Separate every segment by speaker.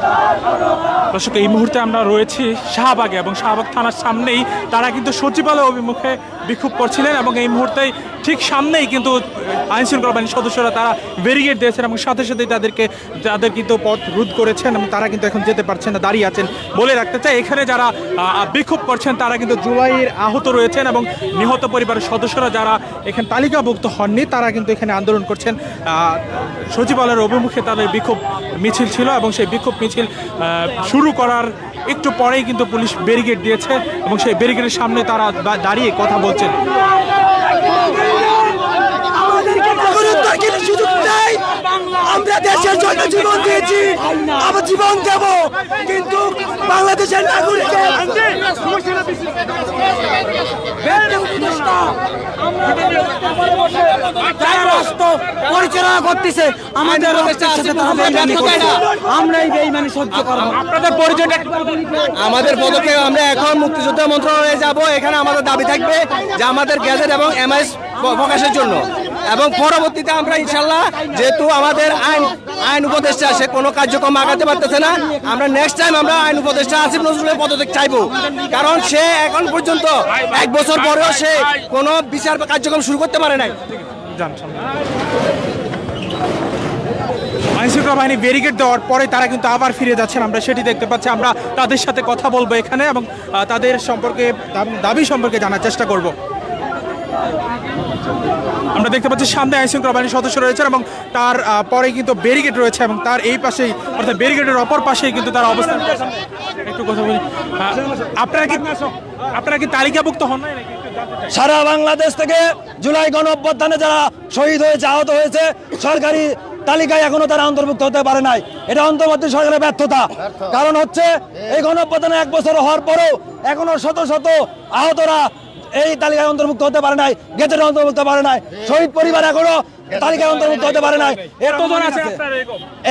Speaker 1: Allah! দর্শক, এই মুহূর্তে আমরা রয়েছি শাহবাগে এবং শাহবাগ থানার সামনেই। তারা কিন্তু সচিবালয় অভিমুখে বিক্ষোভ করছিলেন এবং এই মুহূর্তে ঠিক সামনেই কিন্তু আইন শৃঙ্খলা বাহিনীর সদস্যরা তারা ব্যারিগেড দিয়েছেন এবং সাথে সাথে তাদেরকে, তাদের কিন্তু পথ রোধ করেছেন এবং তারা কিন্তু এখন যেতে পারছেন না, দাঁড়িয়ে আছেন বলে রাখতে চাই। এখানে যারা বিক্ষোভ করছেন, তারা কিন্তু জুলাইয়ের আহত রয়েছেন এবং নিহত পরিবারের সদস্যরা যারা এখানে তালিকাভুক্ত হননি, তারা কিন্তু এখানে আন্দোলন করছেন। সচিবালয়ের অভিমুখে তাদের বিক্ষোভ মিছিল ছিল এবং সেই বিক্ষোভ মিছিল শুরু করার একটু পরেই কিন্তু পুলিশ ব্যারিগেড দিয়েছে এবং সেই ব্যারিগেডের সামনে তারা দাঁড়িয়ে কথা বলছেন
Speaker 2: নাগরিকত্ব কিনে সুযোগ নেই। আমরা দেশের জন্য জীবন দিয়েছি। আবার জীবন দেব। কিন্তু বাংলাদেশের নাগরিকের পরিচালনা করতেছে আমাদের। আমরা এই বেইমানি সহ্য করব।
Speaker 1: আপনাদের পরিচয়টা
Speaker 3: আমাদের পদক্ষেপ আমরা এখন মুক্তিযোদ্ধা মন্ত্রণালয়ে যাব। এখানে আমাদের দাবি থাকবে যে আমাদের গ্যাজেট এবং এমআইএস প্রকাশের জন্য। এবং পরবর্তীতে আমরা ইনশাল্লাহ যেহেতু আমাদের আইন আইন উপদেষ্টা, সে কোনো কার্যক্রম আগাতে পারতেছে না। আমরা নেক্সট টাইম আমরা আইন উপদেষ্টা আসিফ নজরুলের পদত্যাগ চাইব। কারণ সে এখন পর্যন্ত এক বছর পরেও সে কোনো বিচার কার্যক্রম শুরু করতে পারে নাই।
Speaker 1: যান, সামনে। আইন শৃঙ্খলা বাহিনী ব্যারিকেড দেওয়ার পরে তারা কিন্তু আবার ফিরে যাচ্ছেন। আমরা সেটি দেখতে পাচ্ছি। আমরা তাদের সাথে কথা বলব এখানে এবং তাদের সম্পর্কে, দাবি সম্পর্কে জানার চেষ্টা করব। আমরা দেখতে পাচ্ছি সামনে শৃঙ্খলা বাহিনীর সদস্য রয়েছেন এবং তার পরে কিন্তু ব্যারিকেড রয়েছে এবং তার এই পাশেই, অর্থাৎ ব্যারিকেডের অপর পাশেই কিন্তু তারা অবস্থান। একটু কথা বলি। আপনারা কি আপনারা কি তালিকাভুক্ত হন।
Speaker 2: সারা বাংলাদেশ থেকে জুলাই গণ অভ্যুত্থানে যারা শহীদ হয়েছে, আহত হয়েছে, সরকারি তালিকায় এখনও তারা অন্তর্ভুক্ত হতে পারে নাই। এটা অন্তর্বর্তী সরকারের ব্যর্থতা। কারণ হচ্ছে, এই গণ অভ্যুত্থানে এক বছর হওয়ার পরেও এখনও শত শত আহতরা এই তালিকায় অন্তর্ভুক্ত হতে পারে নাই গেজেটে অন্তর্ভুক্ত হতে পারে নাই শহীদ পরিবার এখনও তালিকায় অন্তর্ভুক্ত হতে পারে নাই।
Speaker 1: কতজন আছে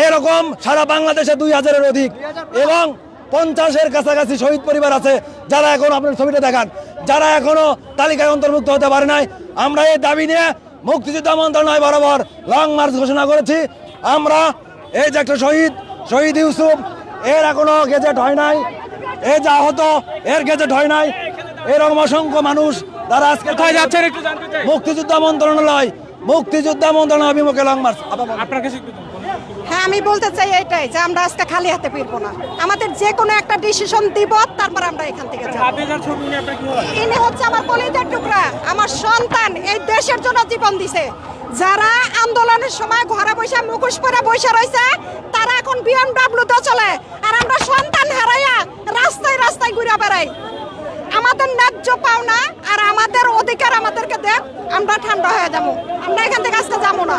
Speaker 1: এরকম?
Speaker 2: সারা বাংলাদেশে দুই হাজারের অধিক এবং পঞ্চাশের কাছাকাছি শহীদ পরিবার আছে যারা এখন আপনার ছবিটা দেখান যারা এখনও তালিকায় অন্তর্ভুক্ত হতে পারে নাই। আমরা এই দাবি নিয়ে মুক্তিযোদ্ধা মন্ত্রণালয় বরাবর লং মার্চ ঘোষণা করেছি। আমরা এই যে একটা শহীদ শহীদ ইউসুফ এর এখনও গেজেট হয় নাই এই যে হতো এর গেজেট হয় নাই। এরকম অসংখ্য মানুষ যারা আজকে
Speaker 1: কোথায় যাচ্ছেন একটু জানতে চাই।
Speaker 2: মুক্তিযোদ্ধা মন্ত্রণালয় মুক্তিযোদ্ধা মন্ত্রণালয় অভিমুখে লং মার্চ
Speaker 1: আপনার কাছে
Speaker 4: হ্যাঁ আমি বলতে চাই এটাই যে আমরা আজকে খালি হাতে ফিরবো না। আমাদের যে কোনো একটা ডিসিশন দিব তারপর আমরা এখান থেকে যাব। ইনি হচ্ছে আমার কলিজার টুকরা আমার সন্তান এই দেশের জন্য জীবন দিছে। যারা আন্দোলনের সময় ঘরে বসে মুখোশ পরে বসে রয়েছে তারা এখন বিএমডব্লিউ তে চলে। আর আমরা সন্তান হারাইয়া রাস্তায় রাস্তায় ঘুরে বেড়াই। আমাদের ন্যায্য পাওনা আর আমাদের অধিকার আমাদেরকে দেখ আমরা ঠান্ডা হয়ে যাব। আমরা এখান থেকে আজকে যাব না।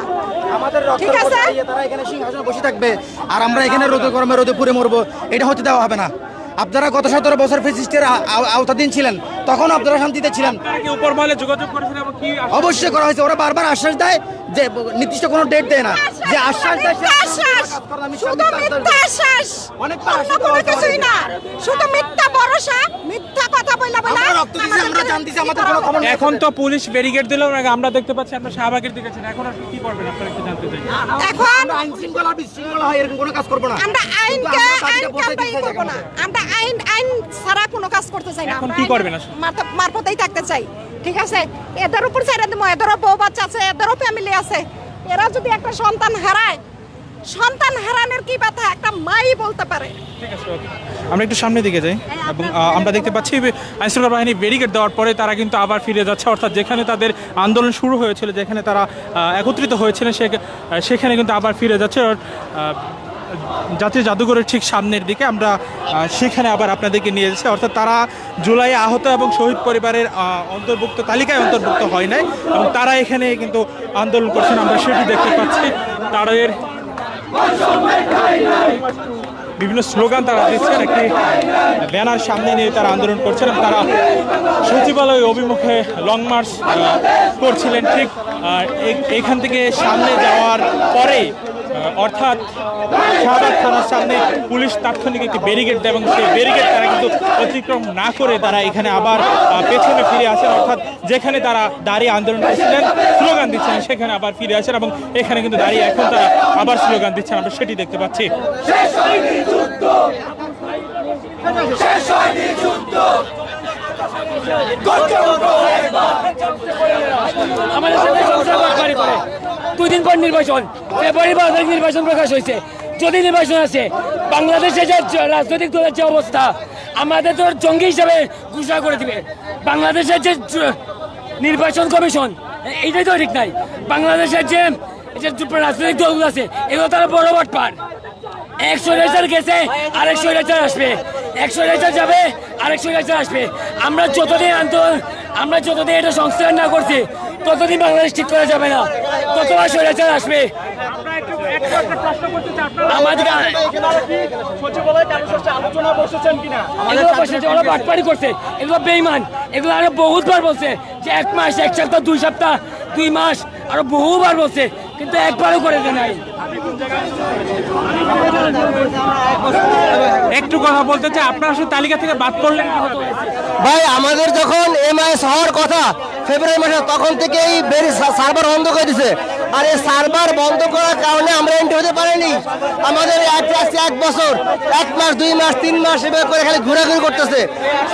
Speaker 5: আমাদের
Speaker 4: ঠিক আছে।
Speaker 5: তারা এখানে সিংহাসনে বসে থাকবে আর আমরা এখানে রোদে গরমে রোদে পুড়ে মরবো। এটা হতে দেওয়া হবে না। আপনারা গত সতেরো বছর ফেসিস্টের আওতাধীন ছিলেন তখন আপনারা শান্তিতে ছিলেন। অবশ্যই করা হয়েছে। ওরা বারবার আশ্বাস দেয় যে নির্দিষ্ট কোনো ডেট দেয় না। যে আশ্বাস দেয়
Speaker 4: আশ্বাস! শুধু মিথ্যা আশ্বাস!
Speaker 5: অনেক আশ্বাস
Speaker 4: কোনো কিছুই না। শুধু মিথ্যা ভরসা মিথ্যা কথা বইলা বইলা
Speaker 5: আমরা রক্ত দিছি আমরা জান দিছি আমাদের কোনো খবর নেই।
Speaker 1: এখন তো পুলিশ ব্যারিকেড দিল আমরা দেখতে পাচ্ছি আপনার শাহবাগের দিকে আছেন এখন আর কি করবেন? আপনারা একটু জানতে চাই।
Speaker 4: এখন
Speaker 5: আমরা আইন শৃঙ্খলা বিশৃঙ্খলা হয় এরকম কোনো কাজ করব না।
Speaker 4: আমরা আইনকে
Speaker 5: কিন্তু আমরা
Speaker 4: আইনকে আমরা ই
Speaker 5: দিতে
Speaker 4: না। আমরা আইন আইন ছাড়া কোনো কাজ করতে চাই না।
Speaker 1: এখন কি করবেন আসলে?
Speaker 4: মারফতেই থাকতে চাই। ঠিক আছে? এদের উপর ছেড়ে দেবো এদেরও বউ বাচ্চা আছে এদেরও ফ্যামিলি আছে। এরা যদি একটা সন্তান হারায় সন্তান হারানোর কি ব্যথা? একটা মাই বলতে পারে।
Speaker 1: ঠিক আছে আমরা একটু সামনের দিকে যাই এবং আমরা দেখতে পাচ্ছি আইনশৃঙ্খলা বাহিনী ব্যারিকেড দেওয়ার পরে তারা কিন্তু আবার ফিরে যাচ্ছে। অর্থাৎ যেখানে তাদের আন্দোলন শুরু হয়েছিল যেখানে তারা একত্রিত হয়েছিলেন সেখানে কিন্তু আবার ফিরে যাচ্ছে। জাতীয় জাদুঘরের ঠিক সামনের দিকে আমরা সেখানে আবার আপনাদেরকে নিয়ে যাচ্ছি অর্থাৎ তারা জুলাই আহত এবং শহীদ পরিবারের অন্তর্ভুক্ত তালিকায় অন্তর্ভুক্ত হয় নাই এবং তারা এখানে কিন্তু আন্দোলন করছেন। আমরা সেটি দেখতে পাচ্ছি। তাদের বিভিন্ন স্লোগান তারা দিচ্ছেন। একটি ব্যানার সামনে নিয়ে তারা আন্দোলন করছেন তারা সচিবালয় অভিমুখে লং মার্চ করছিলেন। ঠিক এখান থেকে সামনে যাওয়ার আহ, অর্থাৎ শাহবাগ থানার সামনে পুলিশ তাৎক্ষণিক একটি ব্যারিকেড দেয় এবং সেই ব্যারিকেড তারা কিন্তু অতিক্রম না করে তারা এখানে আবার পেছনে ফিরে আসেন। অর্থাৎ যেখানে তারা দাঁড়িয়ে আন্দোলন করছিলেন, স্লোগান দিচ্ছেন, সেখানে আবার ফিরে আসেন এবং এখানে কিন্তু দাঁড়িয়ে এখন তারা আবার স্লোগান দিচ্ছেন। আমরা সেটি দেখতে পাচ্ছি।
Speaker 2: শেষ হয়নি যুদ্ধ।
Speaker 6: আমাদের সাথে সংসার বাটপাড়ি করে দুই দিন পর নির্বাচন ফেব্রুয়ারি বারো তারিখ নির্বাচন প্রকাশ হয়েছে যদি নির্বাচন আছে বাংলাদেশে যে রাজনৈতিক দলের যে অবস্থা, আমাদের তো জঙ্গি হিসাবে ঘোষণা করে দিবে বাংলাদেশের যে নির্বাচন কমিশন। এইটাই তো ঠিক নাই, বাংলাদেশের যে রাজনৈতিক দলগুলো আছে এগুলো তারা বড় বাটপার একশো রেজার গেছে, আরেকশো রেজার আসবে। একশো রেজার যাবে আরেকশো রেজার আসবে। আমরা যতদিন আন্দোলন আমরা যতদিন এটা সংস্কার না করছি ততদিন বাংলাদেশ ঠিক করা যাবে না। ততবার স্বৈরাচার আসবে? এগুলো বাটপাড়ি করছে এগুলো বেইমান এগুলো আরও বহুতবার বলছে যে এক মাস এক সপ্তাহ দুই সপ্তাহ দুই মাস আরও বহুবার বলছে কিন্তু একবারও করে দেয় নাই।
Speaker 1: একটু কথা বলতে চাই, আপনারা আসলে তালিকা থেকে বাদ পড়লেন
Speaker 3: ভাই, আমাদের যখন এমআইএস হওয়ার কথা ফেব্রুয়ারি মাসে, তখন থেকেই সার্ভার বন্ধ করে দিছে। আর এই সার্ভার বন্ধ করার কারণে আমরা এন্ট্রি হতে পারিনি। আমাদের এক আছে এক বছর, এক মাস, দুই মাস, তিন মাস এভাবে করে খালি ঘোরাঘুরি করতেছে।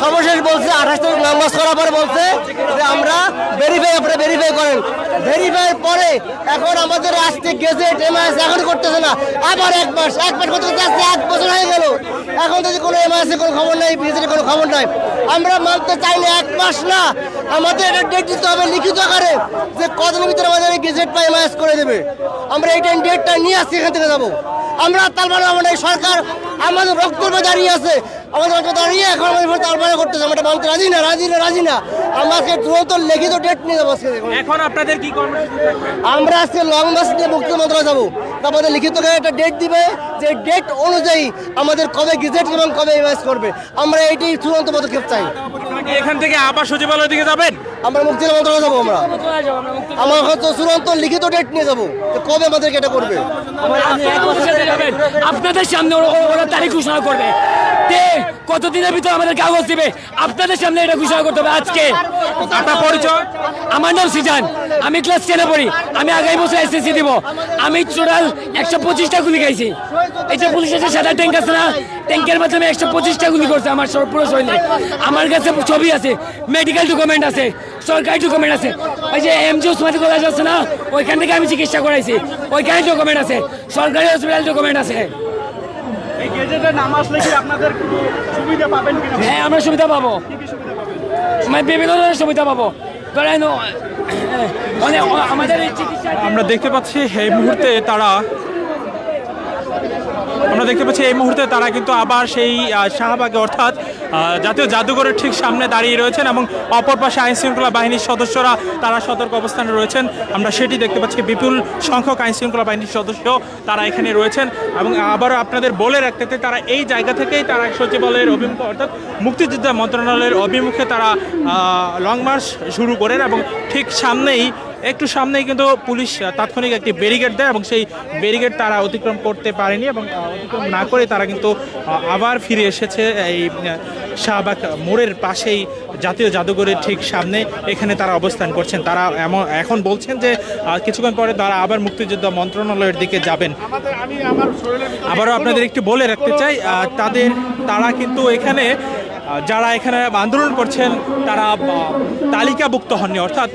Speaker 3: সর্বশেষ বলছে, আঠাশ তারিখ নয় করার পরে বলছে যে আমরা ভেরিফাই আপনারা ভেরিফাই করেন। ভেরিফাই পরে এখন আমাদের আজকে গেজেট এমআইএস এখন করতেছে না। আবার এক মাস এক মাস করতে করতে এক বছর হয়ে গেল। এখন যদি কোনো এমআইএস কোনো খবর নাই বিজেপির কোনো খবর নাই। আমরা মানতে চাই না এক মাস না। আমাদের এটা ডেট দিতে হবে লিখিত আকারে যে কতদিনের ভিতরে গেজেট পাই এমআইএস করে দেবে। আমরা এই ডেটটা নিয়ে আসছি এখান থেকে যাব। আমরা তার মানে আমাদের এই সরকার আমাদের রক্তের দাঁড়িয়ে আছে। আমাদের রক্ত দাঁড়িয়ে এখন আমাদের মানে করতেছে আমরা এটা মানতে রাজি না? রাজি না রাজি না। আমরা আজকে লিখিত ডেট নিয়ে যাব আজকে
Speaker 1: এখন আপনাদের কি
Speaker 3: আমরা আজকে লং মার্চ নিয়ে মুক্তি মন্ত্রণালয় যাব। তারপরে লিখিত একটা ডেট দিবে। যে ডেট অনুযায়ী আমাদের কবে গেজেট এবং কবে ইনভেস্ট করবে। আমরা এইটাই চূড়ান্ত পদক্ষেপ চাই।
Speaker 1: এখান থেকে আবার সচিবালয়ের দিকে যাবেন?
Speaker 3: আমরা মুক্তি মন্ত্রণালয় যাব আমরা। আমার হয়তো চূড়ান্ত লিখিত ডেট নিয়ে যাব কবে আমাদেরকে এটা করবে।
Speaker 6: আপনাদের সামনে ওরা ওরা তারিখ ঘোষণা করবে। কতদিনের ভিতরে আমাদের কাগজ দিবে? আপনাদের সামনে এটা ঘোষণা করতে হবে আজকে।
Speaker 1: আপনার পরিচয়?
Speaker 6: আমার নাম সিজান। আমি ক্লাস টেনে পড়ি। আমি আগামী বছর এসএসসি দিব। আমি টোটাল একশো পঁচিশটা গুলি খাইছি। এই যে পুলিশের যে সাদা ট্যাঙ্ক আছে না ট্যাঙ্কের মাধ্যমে একশো পঁচিশটা গুলি করছে আমার সব পুরো শরীরে আমার কাছে ছবি আছে। মেডিকেল ডকুমেন্ট আছে। সরকারি ডকুমেন্ট আছে। ওই যে এমজি ওসমানী কলেজ আছে না ওইখান থেকে আমি চিকিৎসা করাইছি। ওইখানে ডকুমেন্ট আছে। সরকারি হসপিটাল ডকুমেন্ট আছে।
Speaker 7: এই গেজেটে নাম আসলে কি আপনাদের কোনো সুবিধা পাবেন কিনা?
Speaker 6: হ্যাঁ আমরা সুবিধা পাবো। মানে বিভিন্ন ধরনের সুবিধা পাবো। ধরেন মানে আমাদের
Speaker 1: আমরা দেখতে পাচ্ছি এই মুহূর্তে তারা আমরা দেখতে পাচ্ছি এই মুহূর্তে তারা কিন্তু আবার সেই শাহবাগে অর্থাৎ জাতীয় জাদুঘরের ঠিক সামনে দাঁড়িয়ে রয়েছেন এবং অপর পাশে আইনশৃঙ্খলা বাহিনীর সদস্যরা, তারা সতর্ক অবস্থানে রয়েছেন। আমরা সেটি দেখতে পাচ্ছি বিপুল সংখ্যক আইনশৃঙ্খলা বাহিনীর সদস্য তারা এখানে রয়েছেন এবং আবারও আপনাদের বলে রাখতে তারা এই জায়গা থেকেই তারা সচিবালয়ের অভিমুখে, অর্থাৎ মুক্তিযোদ্ধা মন্ত্রণালয়ের অভিমুখে তারা লং মার্চ শুরু করেন এবং ঠিক সামনেই একটু সামনেই কিন্তু পুলিশ তাৎক্ষণিক একটি ব্যারিকেড দেয় এবং সেই ব্যারিকেড তারা অতিক্রম করতে পারেনি এবং অতিক্রম না করে তারা কিন্তু আবার ফিরে এসেছে এই শাহবাগ মোড়ের পাশেই জাতীয় জাদুঘরের ঠিক সামনে এখানে তারা অবস্থান করছেন। তারা এমন এখন বলছেন যে কিছুক্ষণ পরে তারা আবার মুক্তিযোদ্ধা মন্ত্রণালয়ের দিকে যাবেন। আবারও আপনাদের একটু বলে রাখতে চাই তাদের তারা কিন্তু এখানে যারা এখানে আন্দোলন করছেন, তারা তালিকাভুক্ত হননি। অর্থাৎ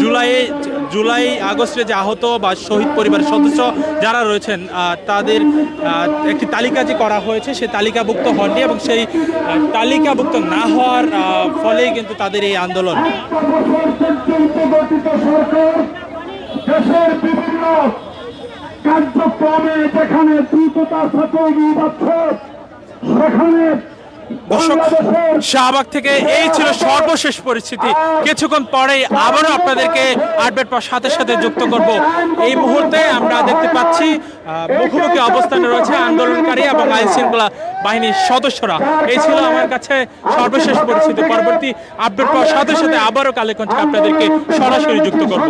Speaker 1: জুলাই জুলাই আগস্টে যে আহত বা শহীদ পরিবারের সদস্য যারা রয়েছেন তাদের একটি তালিকা যে করা হয়েছে সেই তালিকাভুক্ত হননি এবং সেই তালিকাভুক্ত না হওয়ার ফলেই কিন্তু তাদের এই আন্দোলন।
Speaker 8: কার্যক্রমে যেখানে দ্রুততার সাথে এগিয়ে যাচ্ছে, সেখানে
Speaker 1: দর্শক, শাহবাগ থেকে এই ছিল সর্বশেষ পরিস্থিতি। কিছুক্ষণ পরেই আবারও আপনাদেরকে আপডেট পাওয়ার সাথে সাথে যুক্ত করব। এই মুহূর্তে আমরা দেখতে পাচ্ছি মুখোমুখি অবস্থানে রয়েছে আন্দোলনকারী এবং আইন শৃঙ্খলা বাহিনীর সদস্যরা। এই ছিল আমার কাছে সর্বশেষ পরিস্থিতি। পরবর্তী আপডেট পাওয়ার সাথে সাথে আবারও কালেকণ্ঠে আপনাদেরকে সরাসরি যুক্ত করব।